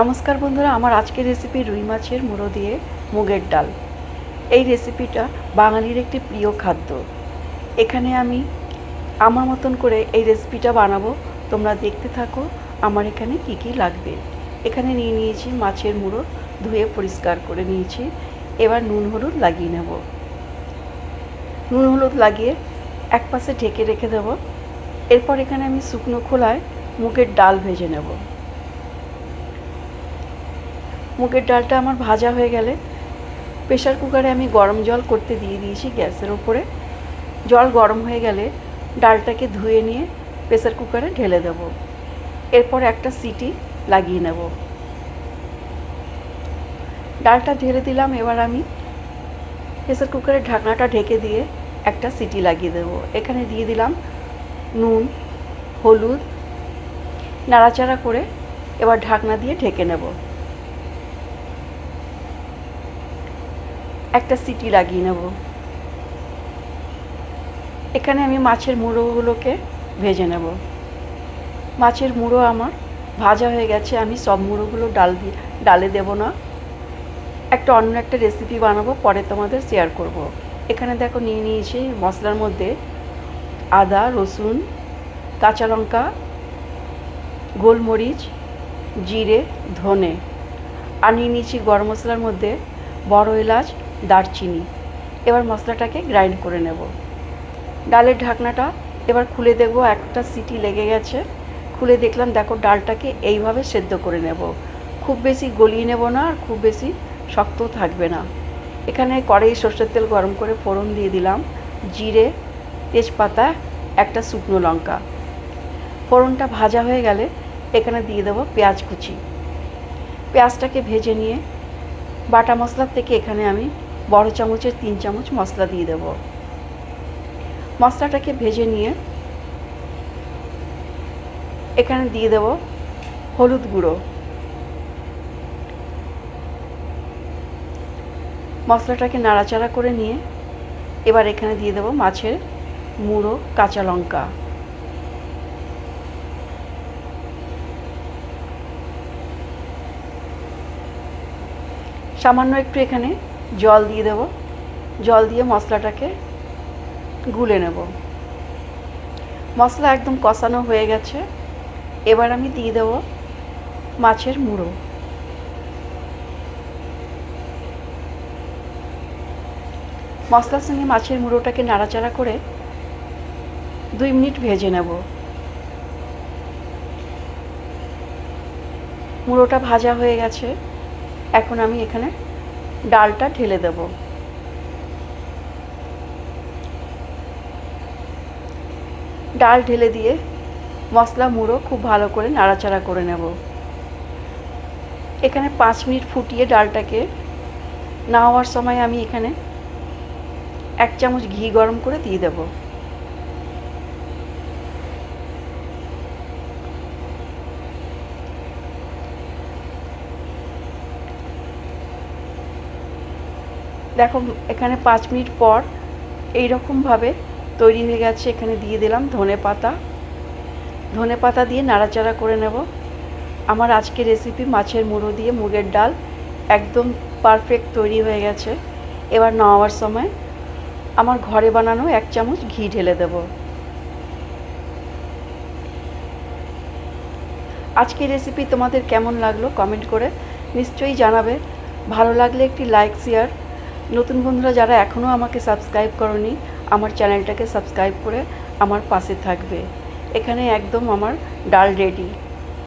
নমস্কার বন্ধুরা, আমার আজকের রেসিপি রুই মাছের মুড়ো দিয়ে মুগের ডাল। এই রেসিপিটা বাঙালির একটি প্রিয় খাদ্য। এখানে আমি আমার মতন করে এই রেসিপিটা বানাবো। তোমরা দেখতে থাকো আমার এখানে কি কি লাগবে। এখানে নিয়ে নিয়েছি মাছের মুড়ো, ধুয়ে পরিষ্কার করে নিয়েছি। এবার নুন হলুদ লাগিয়ে নেব। নুন হলুদ লাগিয়ে এক পাশে ঢেকে রেখে দেবো। এরপর এখানে আমি শুকনো খোলায় মুগের ডাল ভেজে নেব। মুগের ডালটা আমার ভাজা হয়ে গেলে প্রেশার কুকারে আমি গরম জল করতে দিয়ে দিয়েছি গ্যাসের ওপরে জল গরম হয়ে গেলে ডালটাকে ধুয়ে নিয়ে প্রেশার কুকারে ঢেলে দেব। এরপর একটা সিটি লাগিয়ে নেব। ডালটা ঢেলে দিলাম, এবার আমি প্রেশার কুকারের ঢাকনাটা ঢেকে দিয়ে একটা সিটি লাগিয়ে দেব। এখানে দিয়ে দিলাম নুন, হলুদ, নাড়াচাড়া করে এবার ঢাকনা দিয়ে ঢেকে নেব। একটা সিটি লাগিয়ে নেব। এখানে আমি মাছের মুড়োগুলোকে ভেজে নেব। মাছের মুড়ো আমার ভাজা হয়ে গেছে, আমি সব মুড়োগুলো ডাল দিয়ে ডালে দেব না। একটা অন্য একটা রেসিপি বানাবো, পরে তোমাদের শেয়ার করব। এখানে দেখো নিয়ে নিয়েছি মশলার মধ্যে আদা, রসুন, কাঁচা লঙ্কা, গোলমরিচ, জিরে, ধনে। আর নিয়ে নিয়েছি গরম মশলার মধ্যে বড় এলাচ দারচিনি। এবার মশলাটাকে গ্রাইন্ড করে নেব। ডালের ঢাকনাটা এবার খুলে দেখব, একটা সিটি লেগে গেছে। খুলে দেখলাম, দেখো ডালটাকে এইভাবে সেদ্ধ করে নেব। খুব বেশি গলিয়ে নেব না আর খুব বেশি শক্ত থাকবে না। এখানে কড়াই সর্ষের তেল গরম করে ফোড়ন দিয়ে দিলাম, জিরে, তেজপাতা, একটা শুকনো লঙ্কা। ফোড়নটা ভাজা হয়ে গেলে এখানে দিয়ে দেবো পেঁয়াজ কুচি। পেঁয়াজটাকে ভেজে নিয়ে বাটা মশলার থেকে এখানে আমি বড় চামচের তিন চামচ মশলা দিয়ে দেব। মশলাটাকে ভেজে নিয়ে এখানে দিয়ে দেব হলুদ গুঁড়ো। মশলাটাকে নাড়াচাড়া করে নিয়ে এবার এখানে দিয়ে দেব মাছের মুড়ো কাঁচা লঙ্কা। সামান্য একটু এখানে জল দিয়ে দেব। জল দিয়ে মশলাটাকে গুলে নেব। মশলা একদম কষানো হয়ে গেছে। এবার আমি দিয়ে দেব মাছের মুড়ো। মশলার সঙ্গে মাছের মুড়োটাকে নাড়াচাড়া করে দুই মিনিট ভেজে নেব। মুড়োটা ভাজা হয়ে গেছে। এখন আমি এখানে ডালটা ঢেলে দেব। ডাল ঢেলে দিয়ে মশলা মুড়ো খুব ভালো করে নাড়াচাড়া করে নেব। এখানে পাঁচ মিনিট ফুটিয়ে ডালটাকে না হওয়ার সময় আমি এখানে এক চামচ ঘি গরম করে দিয়ে দেব। দেখো, এখানে পাঁচ মিনিট পর এই রকমভাবে তৈরি হয়ে গেছে, এখানে দিয়ে দিলাম ধনে পাতা। ধনে পাতা দিয়ে নাড়াচাড়া করে নেব। আমার আজকের রেসিপি মাছের মুড়ো দিয়ে মুগের ডাল একদম পারফেক্ট তৈরি হয়ে গেছে। এবার নামাবার সময় আমার ঘরে বানানো এক চামচ ঘি ঢেলে দেব। আজকের রেসিপি তোমাদের কেমন লাগল কমেন্ট করে নিশ্চয়ই জানাবে। ভালো লাগলে একটি লাইক শেয়ার নতুন বন্ধুরা যারা এখনও আমাকে সাবস্ক্রাইব করনি, আমার চ্যানেলটাকে সাবস্ক্রাইব করে আমার পাশে থাকবে। এখানে একদম আমার ডাল রেডি